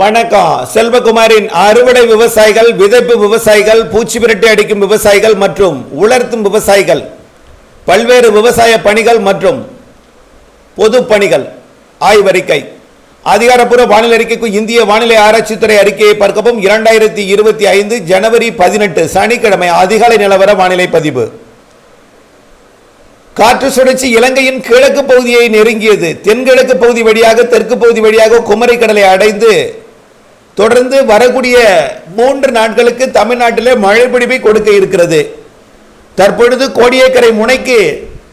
வணக்கம். செல்வகுமாரின் அறுவடை விவசாயிகள் விதைப்பு விவசாயிகள் பூச்சி விரட்டி அடிக்கும் விவசாயிகள் மற்றும் உலர்த்தும் விவசாயிகள் பல்வேறு விவசாய பணிகள் மற்றும் பொது பணிகள். ஆய்வறிக்கை. அதிகாரப்பூர்வ வானிலை அறிக்கைக்கு இந்திய வானிலை ஆராய்ச்சித்துறை அறிக்கையை பார்க்கவும் இரண்டாயிரத்தி இருபத்தி ஐந்து ஜனவரி பதினெட்டு சனிக்கிழமை அதிகாலை நிலவர வானிலை பதிவு. காற்று சுழற்சி இலங்கையின் கிழக்கு பகுதியை நெருங்கியது. தென்கிழக்கு பகுதி வழியாக தெற்கு பகுதி வழியாக குமரிக்கடலை அடைந்து தொடர்ந்து வரக்கூடிய மூன்று நாட்களுக்கு தமிழ்நாட்டிலே மழை பிடிப்பை கொடுக்க இருக்கிறது. தற்பொழுது கோடியக்கரை முனைக்கு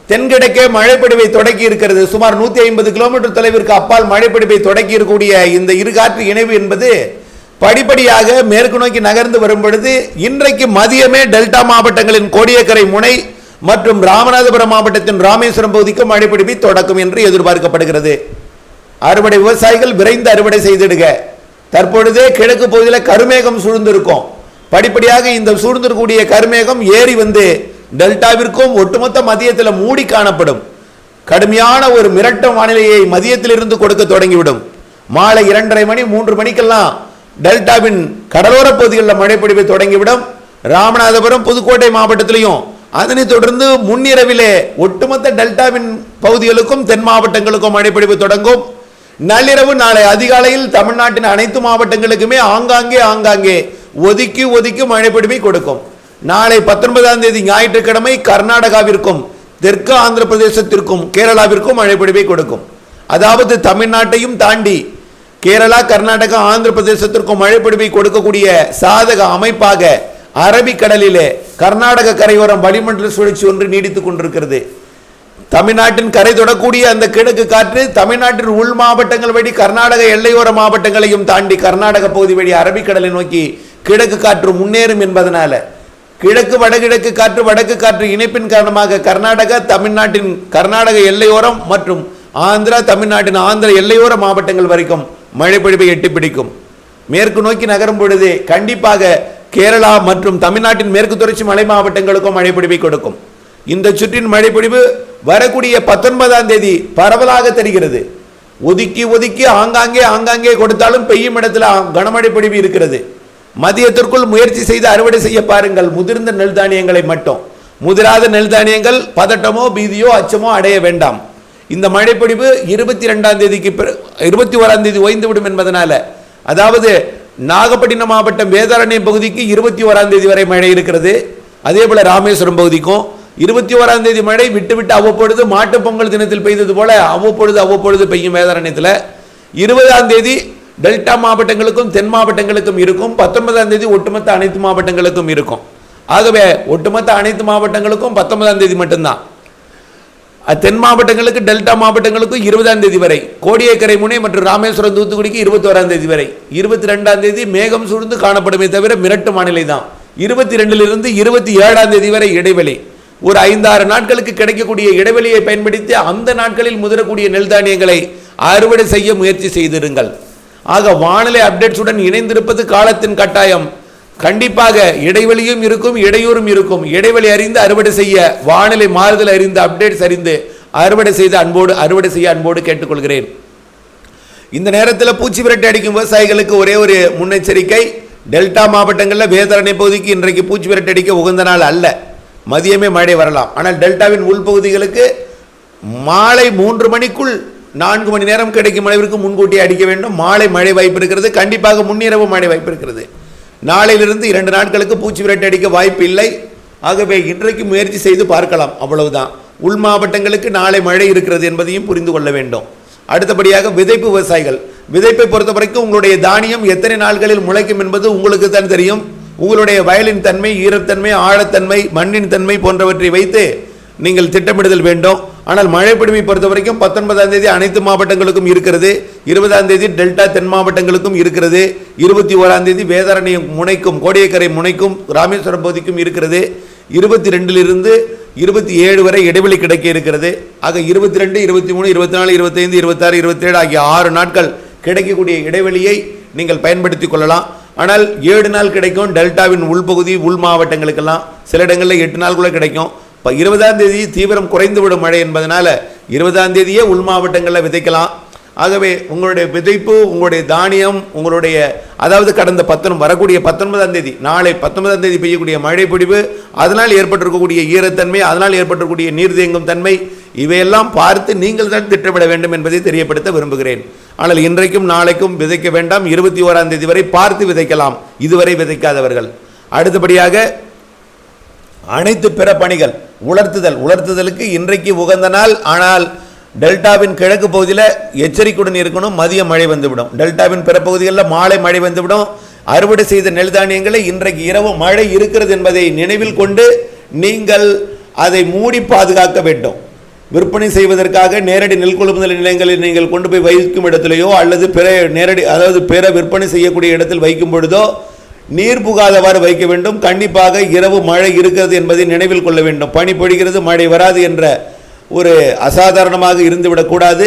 தென்கிழக்கே மழைப்பிடிவை தொடக்கி இருக்கிறது. சுமார் நூற்றி ஐம்பது கிலோமீட்டர் தொலைவிற்கு அப்பால் மழைப்பிடிப்பை தொடக்கி இருக்கக்கூடிய இந்த இருகாற்று இணைவு என்பது படிப்படியாக மேற்கு நோக்கி நகர்ந்து வரும் பொழுது இன்றைக்கு மதியமே டெல்டா மாவட்டங்களின் கோடியக்கரை முனை மற்றும் ராமநாதபுரம் மாவட்டத்தின் ராமேஸ்வரம் பகுதிக்கு மழைப்பிடிப்பை தொடக்கும் என்று எதிர்பார்க்கப்படுகிறது. அறுவடை விவசாயிகள் விரைந்து அறுவடை செய்திடுக. தற்பொழுதே கிழக்கு பகுதியில் கருமேகம் சூழ்ந்திருக்கும். படிப்படியாக இந்த சூழ்ந்திருக்கக்கூடிய கருமேகம் ஏறி வந்து டெல்டாவிற்கும் ஒட்டுமொத்த மதியத்தில் மூடி காணப்படும். கடுமையான ஒரு மிரட்டும் வானிலையை மதியத்திலிருந்து கொடுக்க தொடங்கிவிடும். மாலை இரண்டரை மணி மூன்று மணிக்கெல்லாம் டெல்டாவின் கடலோர பகுதிகளில் மழை பொழிவை தொடங்கிவிடும். ராமநாதபுரம் புதுக்கோட்டை மாவட்டத்திலையும் அதனைத் தொடர்ந்து முன்னிரவிலே ஒட்டுமொத்த டெல்டாவின் பகுதிகளுக்கும் தென் மாவட்டங்களுக்கும் மழைப்பொழிவு தொடங்கும். நள்ளிரவு நாளை அதிகாலையில் தமிழ்நாட்டின் அனைத்து மாவட்டங்களுக்குமே ஆங்காங்கே ஆங்காங்கே ஒதுக்கி ஒதுக்கி மழை பிடிமை கொடுக்கும். நாளை பத்தொன்பதாம் தேதி ஞாயிற்றுக்கிழமை கர்நாடகாவிற்கும் தெற்கு ஆந்திர பிரதேசத்திற்கும் கேரளாவிற்கும் மழை பிடிமை கொடுக்கும். அதாவது தமிழ்நாட்டையும் தாண்டி கேரளா கர்நாடகா ஆந்திர பிரதேசத்திற்கும் மழை பிடிமை கொடுக்கக்கூடிய சாதக அமைப்பாக அரபிக்கடலிலே கர்நாடக கரையோரம் வளிமண்டல சுழற்சி ஒன்று நீடித்துக் கொண்டிருக்கிறது. தமிழ்நாட்டின் கரை தொடக்கூடிய அந்த கிழக்கு காற்று தமிழ்நாட்டின் உள் மாவட்டங்கள் வழி கர்நாடக எல்லையோர மாவட்டங்களையும் தாண்டி கர்நாடக பகுதி வழி அரபிக்கடலை நோக்கி கிழக்கு காற்று முன்னேறும் என்பதனால கிழக்கு வடகிழக்கு காற்று வடக்கு காற்று இணைப்பின் காரணமாக கர்நாடகா தமிழ்நாட்டின் கர்நாடக எல்லையோரம் மற்றும் ஆந்திரா தமிழ்நாட்டின் ஆந்திர எல்லையோர மாவட்டங்கள் வரைக்கும் மழை பொழிவை எட்டி பிடிக்கும். மேற்கு நோக்கி நகரும் பொழுது கண்டிப்பாக கேரளா மற்றும் தமிழ்நாட்டின் மேற்கு தொடர்ச்சி மலை மாவட்டங்களுக்கும் மழைப்பொழிவை கொடுக்கும். இந்த சுற்றின் மழைப்பொழிவு வரக்கூடிய பத்தொன்பதாம் தேதி பரவலாக தெரிகிறது. ஒதுக்கி ஒதுக்கி ஆங்காங்கே ஆங்காங்கே கொடுத்தாலும் பெய்யும் இடத்துல கனமழை பொழிவு இருக்கிறது. மதியத்திற்குள் முயற்சி செய்து அறுவடை செய்ய பாருங்கள். முதிர்ந்த நெல் தானியங்களை மட்டும். முதிராத நெல் தானியங்கள் பதட்டமோ பீதியோ அச்சமோ அடைய வேண்டாம். இந்த மழைப்பொழிவு இருபத்தி ரெண்டாம் தேதிக்கு பிற- இருபத்தி ஓராம் தேதி ஓய்ந்து விடும் என்பதனால அதாவது நாகப்பட்டினம் மாவட்டம் வேதாரண்யம் பகுதிக்கு இருபத்தி ஓராம் தேதி வரை மழை இருக்கிறது. அதே போல ராமேஸ்வரம் பகுதிக்கும் இருபத்தி ஓராம் தேதி மழை விட்டு விட்டு அவ்வப்பொழுது மாட்டுப் பொங்கல் தினத்தில் பெய்தது போல அவ்வப்பொழுது அவ்வப்பொழுது பெய்யும் வேதாரண்யத்தில் இருபதாம் தேதி டெல்டா மாவட்டங்களுக்கும் தென் மாவட்டங்களுக்கும் இருக்கும். பத்தொன்பதாம் தேதி ஒட்டுமொத்த அனைத்து மாவட்டங்களுக்கும் இருக்கும். ஆகவே ஒட்டுமொத்த அனைத்து மாவட்டங்களுக்கும் பத்தொன்பதாம் தேதி மட்டும்தான். தென் மாவட்டங்களுக்கு டெல்டா மாவட்டங்களுக்கும் இருபதாம் தேதி வரை. கோடியக்கரை முனை மற்றும் ராமேஸ்வரம் தூத்துக்குடிக்கு இருபத்தி ஓராம் தேதி வரை. இருபத்தி ரெண்டாம் தேதி மேகம் சூழ்ந்து காணப்படுமே தவிர மிரட்டு வானிலை தான் இருபத்தி ரெண்டிலிருந்து இருபத்தி ஏழாம் தேதி வரை இடைவெளி. ஒரு ஐந்தாறு நாட்களுக்கு கிடைக்கக்கூடிய இடைவெளியை பயன்படுத்தி அந்த நாட்களில் முதிரக்கூடிய நெல் தானியங்களை அறுவடை செய்ய முயற்சி செய்திருங்கள். ஆக வானிலை அப்டேட்ஸுடன் இணைந்திருப்பது காலத்தின் கட்டாயம். கண்டிப்பாக இடைவெளியும் இருக்கும் இடையூறும் இருக்கும். இடைவெளி அறிந்து அறுவடை செய்ய வானிலை மாறுதல் அறிந்து அப்டேட்ஸ் அறிந்து அறுவடை செய்து அன்போடு அறுவடை செய்ய அன்போடு கேட்டுக்கொள்கிறேன். இந்த நேரத்தில் பூச்சி விரட்டி அடிக்கும் விவசாயிகளுக்கு ஒரே ஒரு முன்னெச்சரிக்கை. டெல்டா மாவட்டங்களில் வேதாரணை பகுதிக்கு இன்றைக்கு பூச்சி விரட்டி அடிக்க உகந்த நாள் அல்ல. மதியமே மழை வரலாம். ஆனால் டெல்டாவின் உள்பகுதிகளுக்கு மாலை மூன்று மணிக்குள் நான்கு மணி நேரம் கிடைக்கும் அளவிற்கு முன்கூட்டியே அடிக்க வேண்டும். மாலை மழை வாய்ப்பு இருக்கிறது. கண்டிப்பாக முன்னிரவு மழை வாய்ப்பு இருக்கிறது. நாளையிலிருந்து இரண்டு நாட்களுக்கு பூச்சி விரட்டி அடிக்க வாய்ப்பு இல்லை. ஆகவே இன்றைக்கு முயற்சி செய்து பார்க்கலாம். அவ்வளவுதான். உள் மாவட்டங்களுக்கு நாளை மழை இருக்கிறது என்பதையும் புரிந்து கொள்ள வேண்டும். அடுத்தபடியாக விதைப்பு விவசாயிகள். விதைப்பை பொறுத்த வரைக்கும் உங்களுடைய தானியம் எத்தனை நாட்களில் முளைக்கும் என்பது உங்களுக்கு தான் தெரியும். உங்களுடைய வயலின் தன்மை ஈரத்தன்மை ஆழத்தன்மை மண்ணின் தன்மை போன்றவற்றை வைத்து நீங்கள் திட்டமிடுதல் வேண்டும். ஆனால் மழைப்பிடிமை பொறுத்த வரைக்கும் பத்தொன்பதாம் தேதி அனைத்து மாவட்டங்களுக்கும் இருக்கிறது. இருபதாம் தேதி டெல்டா தென் மாவட்டங்களுக்கும் இருக்கிறது. இருபத்தி ஓராம் தேதி வேதாரண்யம் முனைக்கும் கோடியக்கரை முனைக்கும் ராமேஸ்வரம் பகுதிக்கும் இருக்கிறது. இருபத்தி ரெண்டிலிருந்து இருபத்தி ஏழு வரை இடைவெளி கிடைக்க இருக்கிறது. ஆக இருபத்தி ரெண்டு இருபத்தி மூணு இருபத்தி நாலு இருபத்தைந்து இருபத்தாறு இருபத்தேழு ஆகிய ஆறு நாட்கள் கிடைக்கக்கூடிய இடைவெளியை நீங்கள் பயன்படுத்திக் கொள்ளலாம். ஆனால் ஏழு நாள் கிடைக்கும் டெல்டாவின் உள்பகுதி உள் மாவட்டங்களுக்கெல்லாம். சில இடங்களில் எட்டு நாள் கூட கிடைக்கும். இப்போ இருபதாம் தேதி தீவிரம் குறைந்து விடும் மழை என்பதனால் இருபதாம் தேதியே உள் மாவட்டங்களில் விதைக்கலாம். ஆகவே உங்களுடைய விதைப்பு உங்களுடைய தானியம் உங்களுடைய அதாவது கடந்த பத்தொன்பது வரக்கூடிய பத்தொன்பதாம் தேதி நாளை பத்தொன்பதாம் தேதி பெய்யக்கூடிய மழை பொழிவு அதனால் ஏற்பட்டிருக்கக்கூடிய ஈரத்தன்மை அதனால் ஏற்பட்டிருக்கக்கூடிய நீர் தேங்கும் தன்மை இவையெல்லாம் பார்த்து நீங்கள் தான் திட்டமிட வேண்டும் என்பதை தெரியப்படுத்த விரும்புகிறேன். ஆனால் இன்றைக்கும் நாளைக்கும் விதைக்க வேண்டாம். இருபத்தி ஓராம் தேதி வரை பார்த்து விதைக்கலாம். இதுவரை விதைக்காதவர்கள். அடுத்தபடியாக அனைத்து பிற பணிகள் உலர்த்துதல். உலர்த்துதலுக்கு இன்றைக்கு உகந்த நாள். ஆனால் டெல்டாவின் கிழக்கு பகுதியில் எச்சரிக்கையுடன் இருக்கணும். மதிய மழை வந்துவிடும். டெல்டாவின் பிற பகுதிகளில் மாலை மழை வந்துவிடும். அறுவடை செய்த நெல் தானியங்களை இன்றைக்கு இரவு மழை இருக்கிறது என்பதை நினைவில் கொண்டு நீங்கள் அதை மூடி பாதுகாக்க வேண்டும். விற்பனை செய்வதற்காக நேரடி நெல் கொள்முதல் நிலையங்களில் நீங்கள் கொண்டு போய் வைக்கும் இடத்திலேயோ அல்லது பிற நேரடி அதாவது பிற விற்பனை செய்யக்கூடிய இடத்தில் வைக்கும் பொழுதோ நீர் புகாதவாறு வைக்க வேண்டும். கண்டிப்பாக இரவு மழை இருக்கிறது என்பதை நினைவில் கொள்ள வேண்டும். பனி பொழிகிறது மழை வராது என்ற ஒரு அசாதாரணமாக இருந்துவிடக்கூடாது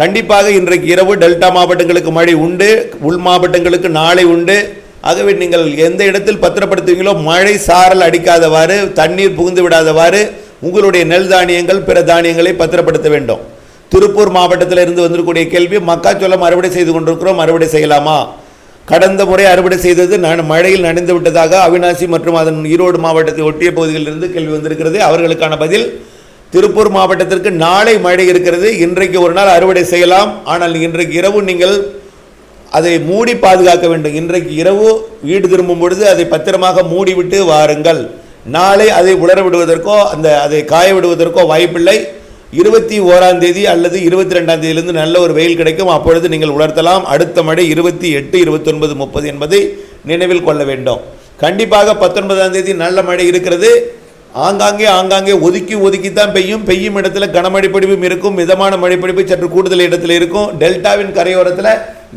கண்டிப்பாக இன்றைக்கு இரவு டெல்டா மாவட்டங்களுக்கு மழை உண்டு உள் மாவட்டங்களுக்கு நாளை உண்டு. ஆகவே நீங்கள் எந்த இடத்தில் பத்திரப்படுத்துவீங்களோ மழை சாரல் அடிக்காதவாறு தண்ணீர் புகுந்து விடாதவாறு உங்களுடைய நெல் தானியங்கள் பிற தானியங்களை பத்திரப்படுத்த வேண்டும். திருப்பூர் மாவட்டத்தில் இருந்து வந்திருக்கக்கூடிய கேள்வி மக்காச்சோளம் அறுவடை செய்து கொண்டிருக்கிறோம் அறுவடை செய்யலாமா? கடந்த முறை அறுவடை செய்தது நான் மழையில் நனைந்து விட்டதாக அவினாசி மற்றும் அதன் ஈரோடு மாவட்டத்தை ஒட்டிய பகுதிகளிலிருந்து கேள்வி வந்திருக்கிறது. அவர்களுக்கான பதில் திருப்பூர் மாவட்டத்திற்கு நாளை மழை இருக்கிறது இன்றைக்கு ஒரு நாள் அறுவடை செய்யலாம் ஆனால் இன்றைக்கு இரவு நீங்கள் அதை மூடி பாதுகாக்க வேண்டும். இன்றைக்கு இரவு வீடு திரும்பும் பொழுது அதை பத்திரமாக மூடிவிட்டு வாருங்கள். நாளை அதை உலர விடுவதற்கோ அந்த அதை காய விடுவதற்கோ வாய்ப்பில்லை. இருபத்தி ஓராம் தேதி அல்லது இருபத்தி ரெண்டாம் தேதியிலிருந்து நல்ல ஒரு வெயில் கிடைக்கும். அப்பொழுது நீங்கள் உலர்த்தலாம். அடுத்த மழை இருபத்தி எட்டு இருபத்தொன்பது முப்பது என்பதை நினைவில் கொள்ள வேண்டும். கண்டிப்பாக பத்தொன்பதாம் தேதி நல்ல மழை இருக்கிறது. ஆங்காங்கே ஆங்காங்கே ஒதுக்கி ஒதுக்கி தான் பெய்யும். பெய்யும் இடத்துல கனமழை இருக்கும். மிதமான மழைப்பிடிப்பு சற்று கூடுதல் இடத்துல இருக்கும். டெல்டாவின் கரையோரத்தில்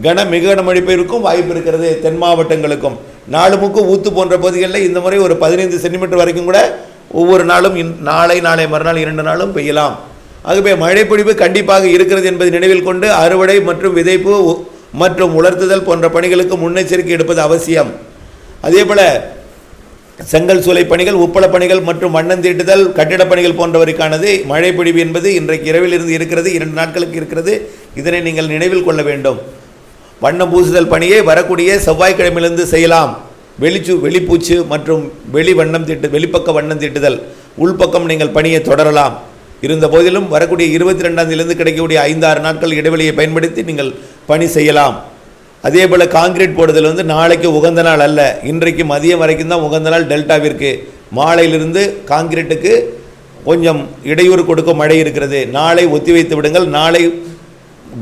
கன மிக கனமழை இருக்கும். வாய்ப்பு இருக்கிறது தென் மாவட்டங்களுக்கும். நாலு மூக்கு ஊத்து போன்ற பகுதிகளில் இந்த முறை ஒரு பதினைந்து சென்டிமீட்டர் வரைக்கும் கூட ஒவ்வொரு நாளும் இன்- நாளை நாளை மறுநாள் இரண்டு நாளும் பெய்யலாம். ஆகவே மழைப்பொழிவு கண்டிப்பாக இருக்கிறது என்பதை நினைவில் கொண்டு அறுவடை மற்றும் விதைப்பு மற்றும் உலர்த்துதல் போன்ற பணிகளுக்கு முன்னெச்சரிக்கை எடுப்பது அவசியம். அதேபோல் செங்கல் சூளை பணிகள் உப்பள பணிகள் மற்றும் வண்ணம் தீட்டுதல் கட்டிடப் பணிகள் போன்றவருக்கானது மழைப்பொழிவு என்பது இன்றைக்கு இரவில் இருந்து இருக்கிறது இரண்டு நாட்களுக்கு இருக்கிறது. இதனை நீங்கள் நினைவில் கொள்ள வேண்டும். வண்ணம் பூசுதல் பணியை வரக்கூடிய செவ்வாய்க்கிழமையிலிருந்து செய்யலாம். வெளிச்சு வெளிப்பூச்சு மற்றும் வெளி வண்ணம் தீட்டு வெளிப்பக்க வண்ணம் தீட்டுதல் உள்பக்கம் நீங்கள் பணியை தொடரலாம். இருந்த போதிலும் வரக்கூடிய இருபத்தி ரெண்டாம் கிடைக்கக்கூடிய ஐந்தாறு நாட்கள் இடைவெளியை பயன்படுத்தி நீங்கள் பணி செய்யலாம். அதே போல் காங்கிரீட் போடுதல் வந்து நாளைக்கு உகந்த நாள் அல்ல. இன்றைக்கு மதியம் வரைக்கும் தான் உகந்த நாள் டெல்டாவிற்கு. மாலையிலிருந்து காங்கிரீட்டுக்கு கொஞ்சம் இடையூறு கொடுக்கும் மழை இருக்கிறது. நாளை ஒத்திவைத்து விடுங்கள். நாளை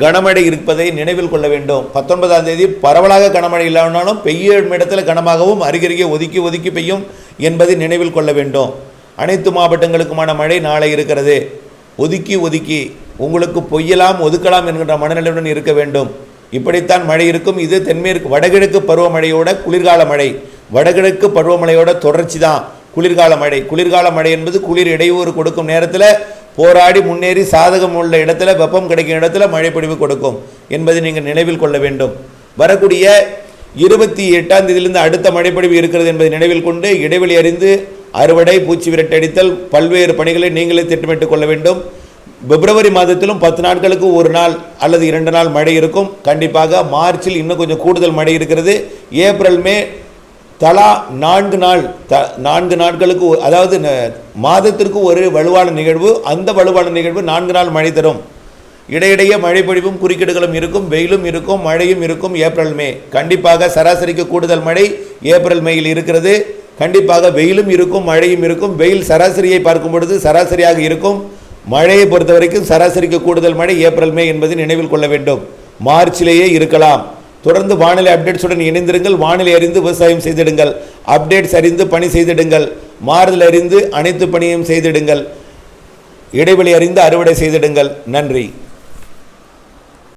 கனமழை இருப்பதை நினைவில் கொள்ள வேண்டும். பத்தொன்பதாம் தேதி பரவலாக கனமழை இல்லாவிட்டாலும் பெய்யும் இடத்துல கனமாகவும் அருகருகே ஒதுக்கி ஒதுக்கி பெய்யும் என்பதை நினைவில் கொள்ள வேண்டும். அனைத்து மாவட்டங்களுக்குமான மழை நாளை இருக்கிறது. ஒதுக்கி ஒதுக்கி உங்களுக்கு பொய்யலாம் ஒதுக்கலாம் என்கின்ற மனநிலையுடன் இருக்க வேண்டும். இப்படித்தான் மழை இருக்கும். இது தென்மேற்கு வடகிழக்கு பருவமழையோட குளிர்கால மழை. வடகிழக்கு பருவமழையோட தொடர்ச்சி தான் குளிர்கால மழை. குளிர்கால மழை என்பது குளிர் இடையூறு கொடுக்கும் நேரத்தில் போராடி முன்னேறி சாதகம் உள்ள இடத்துல வெப்பம் கிடைக்கும் இடத்துல மழை கொடுக்கும் என்பதை நீங்கள் நினைவில் கொள்ள வேண்டும். வரக்கூடிய இருபத்தி எட்டாம் தேதியிலிருந்து அடுத்த மழைப்பொழிவு இருக்கிறது என்பதை நினைவில் கொண்டு இடைவெளி அறிந்து அறுவடை பூச்சி விரட்டடித்தல் பல்வேறு பணிகளை நீங்களே திட்டமிட்டுக் கொள்ள வேண்டும். பிப்ரவரி மாதத்திலும் பத்து நாட்களுக்கு ஒரு நாள் அல்லது இரண்டு நாள் மழை இருக்கும். கண்டிப்பாக மார்ச்சில் இன்னும் கொஞ்சம் கூடுதல் மழை இருக்கிறது. ஏப்ரல் மே தலா நான்கு நாள் த நான்கு நாட்களுக்கு அதாவது ந- மாதத்திற்கு ஒரு வலுவான நிகழ்வு அந்த வலுவான நிகழ்வு நான்கு நாள் மழை தரும். இடையிடையே மழை பொழிவும் குறுக்கீடுகளும் இருக்கும் வெயிலும் இருக்கும் மழையும் இருக்கும் ஏப்ரல் மே. கண்டிப்பாக சராசரிக்கு கூடுதல் மழை ஏப்ரல் மேயில் இருக்கிறது. கண்டிப்பாக வெயிலும் இருக்கும் மழையும் இருக்கும். வெயில் சராசரியை பார்க்கும் பொழுது சராசரியாக இருக்கும். மழையை பொறுத்த வரைக்கும் சராசரிக்கு கூடுதல் மழை ஏப்ரல் மே என்பதை நினைவில் கொள்ள வேண்டும். மார்ச்சிலேயே இருக்கலாம். தொடர்ந்து வானிலை அப்டேட்ஸுடன் இணைந்திருங்கள். வானிலை அறிந்து விவசாயம் செய்திடுங்கள். அப்டேட்ஸ் அறிந்து பணி செய்திடுங்கள். மாறுதல் அறிந்து அனைத்து பணியும் செய்திடுங்கள். இடைவெளி அறிந்து அறுவடை செய்திடுங்கள். நன்றி.